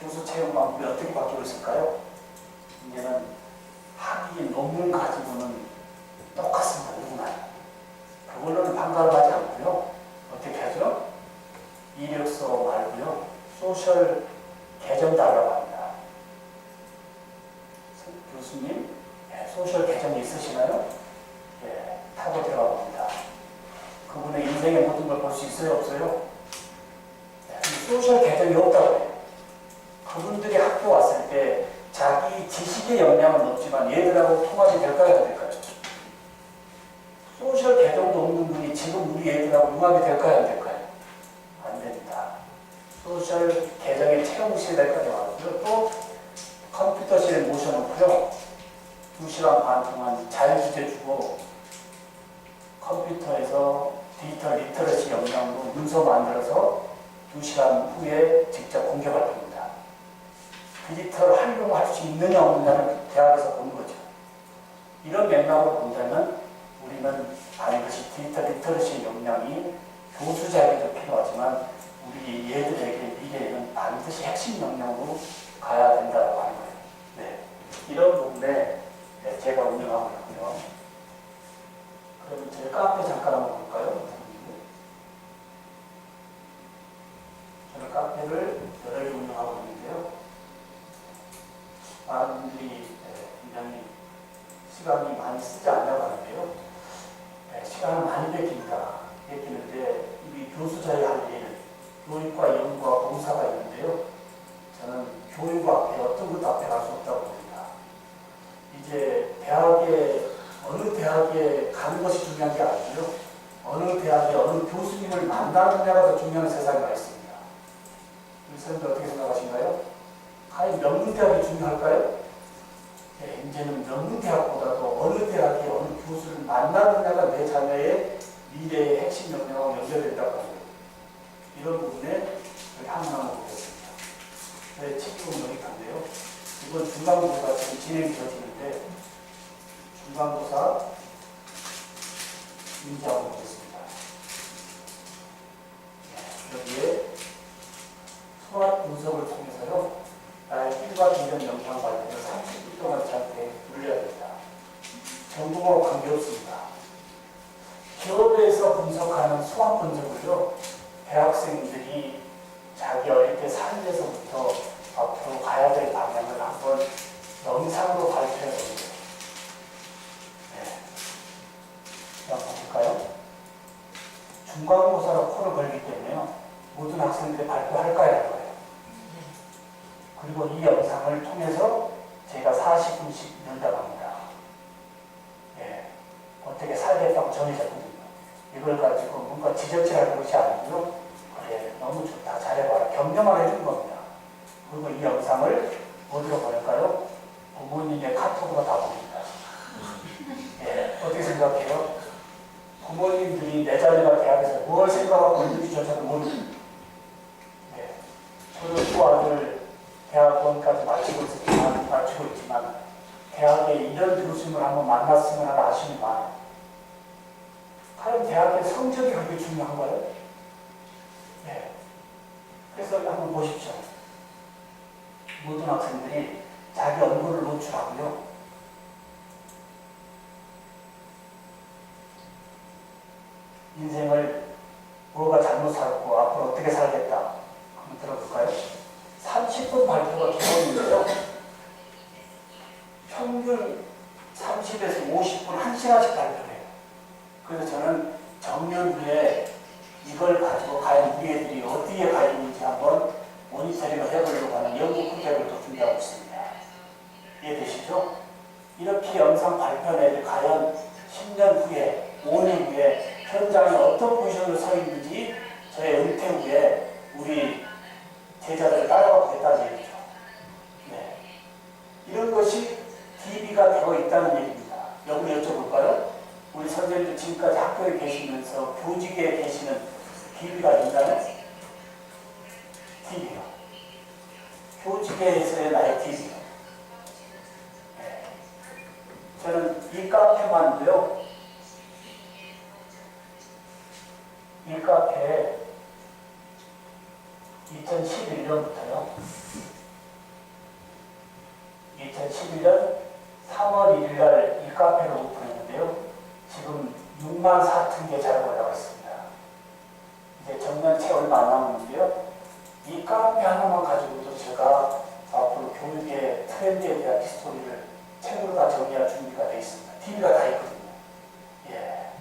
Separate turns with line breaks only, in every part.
교수 채용 방법이 어떻게 바뀌고 있을까요? 이제는 학위 논문 가지고는 똑같습니다. 누구나. 그걸로는 판가름하지 않고요. 어떻게 하죠? 이력서 말고요. 소셜 계정 달라고 합니다. 교수님, 예, 소셜 계정이 있으시나요? 예, 타고 들어가 봅니다. 그분의 인생의 모든 걸 볼 수 있어요? 없어요? 예, 소셜 계정이 없다고 해요. 그분들이 학교 왔을 때 자기 지식의 역량은 없지만 얘들하고 통합이 될까요? 안 될까요? 소셜 계정도 없는 분이 지금 우리 애들하고 융합이 될까요? 안 될까요? 안 됩니다. 소셜 계정에 채용실에까지 와고요. 또 컴퓨터실에 모셔놓고요. 두 시간 반 동안 자유주제 주고 컴퓨터에서 디지털 리터러시 역량으로 문서 만들어서 두 시간 후에 직접 공개받습니다. 디지털 활용할 수 있느냐 없느냐를 대학에서 보는 거죠. 이런 맥락으로 본다면 우리는 반드시 디지털 리터러시 역량이 교수 자격도 필요하지만 우리 얘들에게 미래에는 반드시 핵심 역량으로 가야 된다고 하는 거예요. 네. 이런 부분에 네, 제가 운영하고 있고요. 그러면 제 카페 잠깐 한번 볼까요? 저는 카페를 여러 개 운영하고 있는데요. 많은 분들이 네, 굉장히 시간이 많이 쓰지 않냐고 하는데요. 네, 시간을 많이 뺏깁니다. 뺏기는데 우리 교수자의 할 일은 교육과 연구와 봉사가 있는데요. 저는 교육 앞에 어떤 것도 앞에 갈 수 없다고. 이제 대학에 어느 대학에 가는 것이 중요한 게 아니고요. 어느 대학에 어느 교수님을 만나느냐가 더 중요한 세상이 와 있습니다. 선생님들 어떻게 생각하신가요? 과연 명문 대학이 중요할까요? 네, 이제는 명문 대학보다도 어느 대학에 어느 교수를 만나느냐가 내 자녀의 미래의 핵심 역량하고 연결된다고 합니다. 이런 부분에 항상을 보겠습니다. 네, 책임은 여기까지인데요. 이번 중간고사 지금 진행되어지는데 중간고사 문제하고 보겠습니다. 네, 여기에 소화 분석을 통해서요. 나의 일과 비전 영상 관련해서 30분 동안 저한테 물려야 된다. 전공하고 관계없습니다. 기업에서 분석하는 수학 분석을요, 대학생들이 자기 어릴 때 삶에서부터 앞으로 가야 될 방향을 한번 영상으로 발표해 봅니다. 네. 한번 볼까요? 중간고사로 코를 걸기 때문에요, 모든 학생들이 발표할까요? 할 거예요. 그리고 이 영상을 통해서 제가 40분씩 넣는다고 합니다. 예, 어떻게 살겠다고 정해졌거든요. 이걸 가지고 뭔가 지적질할 것이 아니고요. 그래, 너무 좋다. 잘해봐라. 격려만 해준 겁니다. 그리고 이 영상을 어디로 보낼까요? 부모님의 카톡으로 다 보냅니다. 예, 어떻게 생각해요? 부모님들이 내 자녀가 대학에서 뭘 생각하고 있는지 저도 모릅니다. 예, 저도 두 아들 대학원까지 마치고 있지만, 마치고 있지만, 대학에 이런 교수님을 한번 만났으면 하는 아쉬움이 많아요. 과연 대학의 성적이 그렇게 중요한가요? 네. 그래서 한번 보십시오. 모든 학생들이 자기 얼굴을 노출하고요. 인생을 뭐가 잘못 살고 앞으로 어떻게 살겠다. 한번 들어볼까요? 30분 발표가 기본인데요. 평균 30에서 50분, 1시간씩 발표해요. 그래서 저는 정년 후에 이걸 가지고 과연 우리 애들이 어디에 가 있는지 한번 모니터링을 해보려고 하는 연구 프로젝트를 또 준비하고 있습니다. 이해되시죠? 이렇게 영상 발표한 애들 과연 10년 후에, 5년 후에 현장에 어떤 포지션으로 서 있는지 저의 은퇴 후에 우리 제자들을 따라가 보겠다는 얘기죠. 네. 이런 것이 DB가 되어 있다는 얘기입니다. 여기 여쭤볼까요? 우리 선생님들 지금까지 학교에 계시면서 교직에 계시는 DB가 있나요? DB요. 교직에서의 나의 DB요. 이 카페에 2011년부터요, 2011년 3월 1일 날 이 카페를 오픈했는데요. 지금 6만 4천 개 자료가 올라가 있습니다. 이제 정년 채 얼마 안 남았는데요. 이 카페 하나만 가지고도 제가 앞으로 교육의 트렌드에 대한 히스토리를 책으로 다 정리할 준비가 되어 있습니다. TV가 다 있거든요. 예.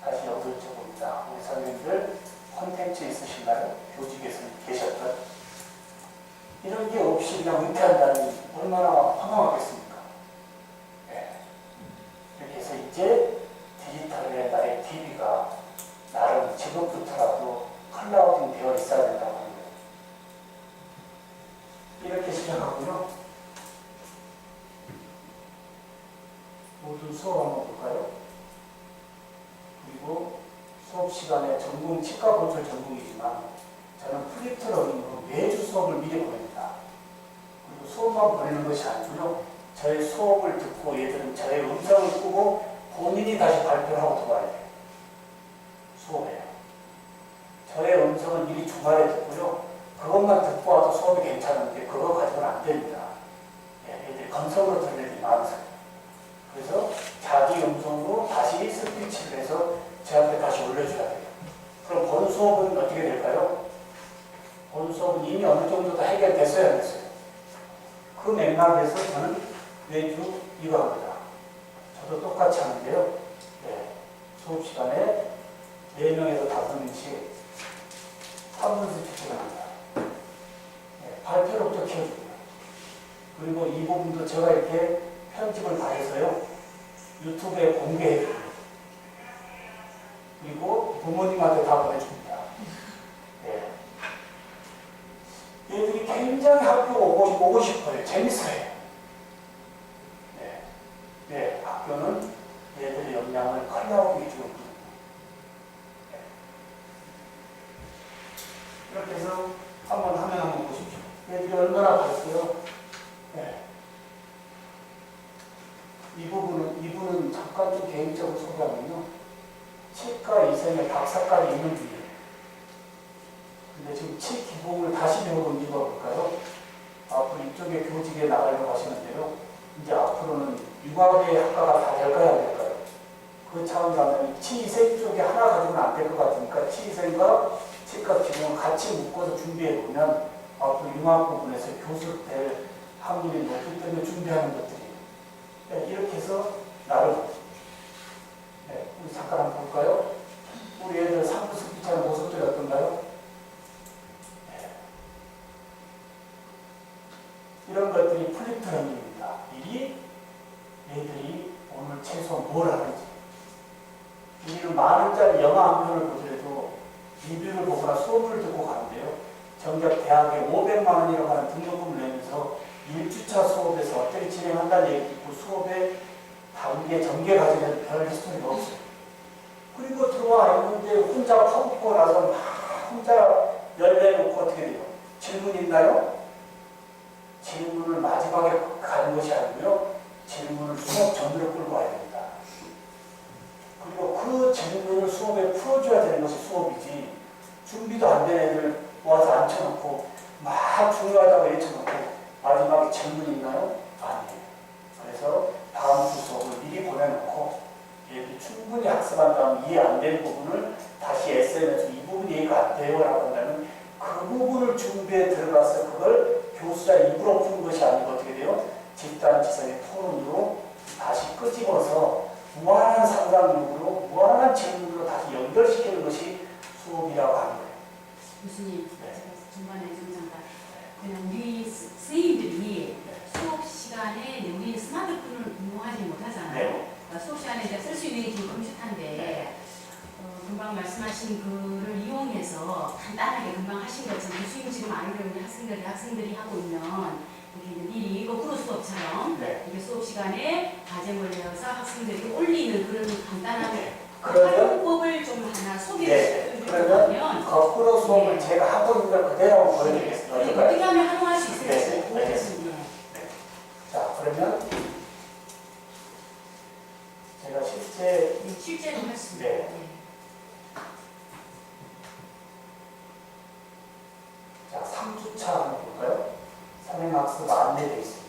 다시 여기서 여쭤봅니다. 우리 선생님들 콘텐츠 있으신가요? 교직에서 계셨던 이런 게 없이 그냥 은퇴한다니 얼마나 허망하겠습니까? 예. 이렇게 해서 이제 디지털의 나의 TV가 나름 지금부터라도 클라우딩 되어 있어야 된다고 합니다. 이렇게 시작하고요. 모두 수업 한번 볼까요? 그리고 수업 시간에 전공 치과 건설 전공이지만 저는 프리트 러닝으로 매주 수업을 미리 보냅니다. 그리고 수업만 보내는 것이 아니고요. 저의 수업을 듣고 얘들은 저의 음성을 끄고 본인이 다시 발표를 하고 들어와야 돼요. 수업에. 저의 음성은 미리 주말에 듣고요. 그것만 듣고 와도 수업이 괜찮은데 그거 가지고는 안 됩니다. 예, 얘들이 건성으로 일이 많으세요. 그래서 자기 음성으로 다시 스피치를 해서 저한테 다시 올려줘야 돼요. 그럼 본 수업은 어떻게 될까요? 본 수업은 이미 어느 정도 다 해결됐어야 됐어요. 그 맥락에서 저는 매주 이거 합니다. 저도 똑같이 하는데요. 네, 수업 시간에 4명에서 5명씩 3분씩 집중합니다. 네, 발표로부터 키워줍니다. 그리고 이 부분도 제가 이렇게 편집을 다 해서요. 유튜브에 공개해줍니다. 그리고 부모님한테 다 보내줍니다. 네. 얘들이 굉장히 학교 오고, 오고 싶어요. 재밌어요. 네. 네, 학교는 얘들의 역량을 해주고 있거든요. 네. 이렇게 해서 한번 화면 한번 보십시오. 얘들이 얼마나 밝고요. 네. 이 부분은, 이분은 잠깐 좀 개인적으로 소개하면요. 치과 이생의 박사까지 있는 분이에요. 근데 지금 치 기본을 다시 배우는 이유가 뭘까요? 앞으로 이쪽에 교직에 나가려고 하시는데요. 이제 앞으로는 유아계 학과가 다 될까요, 안 될까요? 그 차원이라면 치이생 쪽에 하나 가지고는 안 될 것 같으니까 치이생과 치과 기본을 같이 묶어서 준비해 보면 앞으로 융합 부분에서 교수 될 확률이 높기 때문에 준비하는 것들이 네, 이렇게 해서 네, 우리 잠깐 한번 볼까요? 우리 애들 상부 스피치하는 모습들이 어떤가요? 네. 이런 것들이 플립트런입니다. 미리 애들이 오늘 최소 뭘 하는지 우리는 만 원짜리 영화 한 편을 보더라도 리뷰를 보거나 수업을 듣고 가는데요. 정작 대학에 500만 원이라고 하는 등록금을 내면서 1주차 수업에서 어떻게 진행한다는 얘기 듣고 수업에 단계 전개 과정에서 별 히스토리가 없어요. 그리고 들어와 있는데 혼자 퍼붓고 나서 막 혼자 열내놓고 어떻게 돼요? 질문 있나요? 질문을 마지막에 가는 것이 아니고요. 질문을 수업 전으로 끌고 와야 됩니다. 그리고 그 질문을 수업에 풀어줘야 되는 것이 수업이지 준비도 안 된 애들 모아서 앉혀놓고 막 중요하다고 외쳐놓고 마지막에 질문 있나요? 아니에요. 그래서 다음 주 수업을 미리 보내놓고 얘들이 충분히 학습한 다음 이해 안 되는 부분을 다시 SNS에서 이 부분이 이해가 안 돼요라고 한다면 그 부분을 준비해 들어가서 그걸 교수자 입으로 푸는 것이 아니고 어떻게 돼요? 집단 지성의 토론으로 끄집어서 무한한 상상력으로 무한한 질문으로 다시 연결시키는 것이 수업이라고 하는 거예요.
교수님,
네.
중간에 좀 잠깐 그냥 우리 스- 스님들이 수업 시간에 우리 스마트폰을 이용하지 못하잖아요.
네.
그러니까 수업 시간에 쓸 수 있는 게 지금 컴퓨터인데
네.
어, 금방 말씀하신 그를 이용해서 간단하게 금방 하신 것처럼 교수님 지금 알고 있는 학생들이 학생들이 하고 있는 이제 미리 거꾸로 수업처럼
네.
이게 수업 시간에 과제를 내어서 학생들이 올리는 그런 간단한
네. 그러면
활용법을 좀 하나 소개를
네.
좀
그러면
해주면
거꾸로 수업을
네.
제가 하고 있는 걸 그대로 보여드리겠습니다.
네,
어떨까요?
어떻게 하면 활용할 수 있을지
네, 네,
모르겠습니다.
자, 그러면 제가 실제
네, 실제로 할 수 있는.
네. 자, 3주차 한번 볼까요? 선행학습 안내되어 있습니다.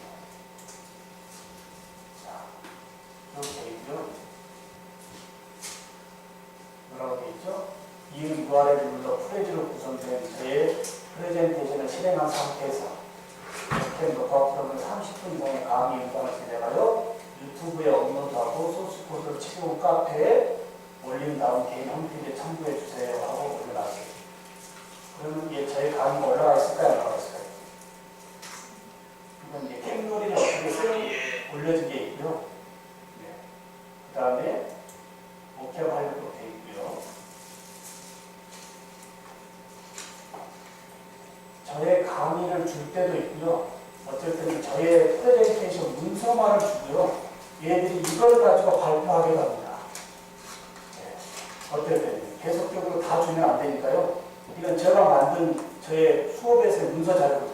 실행한 상태에서 이렇게 녹화 프로그램 30분 이상의 강의 영상을 제작하여 유튜브에 업로드하고 소스 코드를 채운 카페에 올린 다음 개인 홈페이지에 첨부해 주세요 하고 올려놨어요. 그러면 이게 저희 강의가 올라가 있을까요? 안 올라가 있을까요? 이건 이제 캔놀이를 어떻게 올려진 게 있고요. 네. 그 다음에 목표 완료도 되어 있고요. 저의 강의를 줄 때도 있고요. 때는 저의 프레젠테이션 문서만을 주고요. 얘들이 이걸 가지고 발표하게 합니다. 네. 때는 계속적으로 다 주면 안 되니까요. 이건 제가 만든 저의 수업에서의 문서 자료거든요.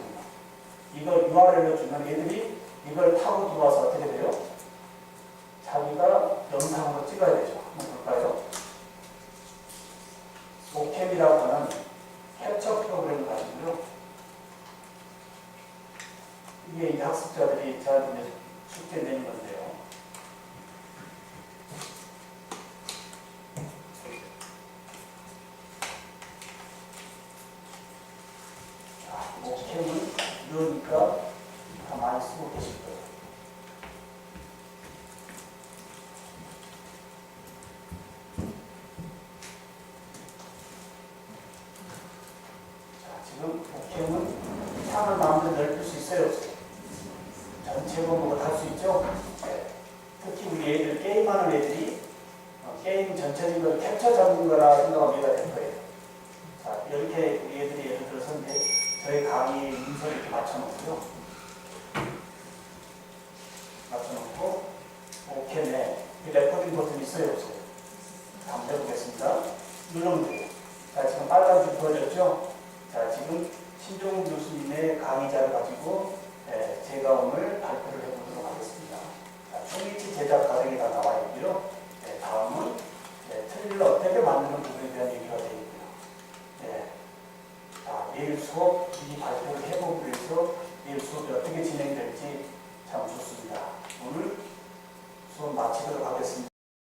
이걸 URL로 주면 얘들이 이걸 타고 들어와서 어떻게 돼요? 자기가 영상으로 찍어야 되죠. 한번 볼까요? 오캠이라고 하는 캡처 프로그램을 가지고요. 이게 이제 학습자들이 저한테 이제 쉽게 내는 건데요. 자, 오캠은 이러니까 다 많이 쓰고 계실 거예요. 네. 어, 전체적인 걸 캡처 잡는 거라 생각하면 이해가 될 거예요. 자, 이렇게 우리 애들이 예를 들어서 이제 저희 강의 문서를 이렇게 맞춰놓고요. 맞춰놓고, 오케네. 이 레코딩 버튼 있어요, 없어요? 한번 해보겠습니다. 누르면 돼요. 자, 지금 빨간색 보여졌죠? 자, 지금 신종훈 교수님의 강의자를 가지고 예, 제가 오늘 발표를 해보도록 하겠습니다. 자, 초미치 제작 과정이 다 나와 있고요. 예, 다음은 예, 트릴을 어떻게 만드는 부분에 대한 얘기가 되어 내일 수업 이 발표를 해보기 위해서 내일 수업이 어떻게 진행될지 참 좋습니다. 오늘 수업 마치도록 하겠습니다.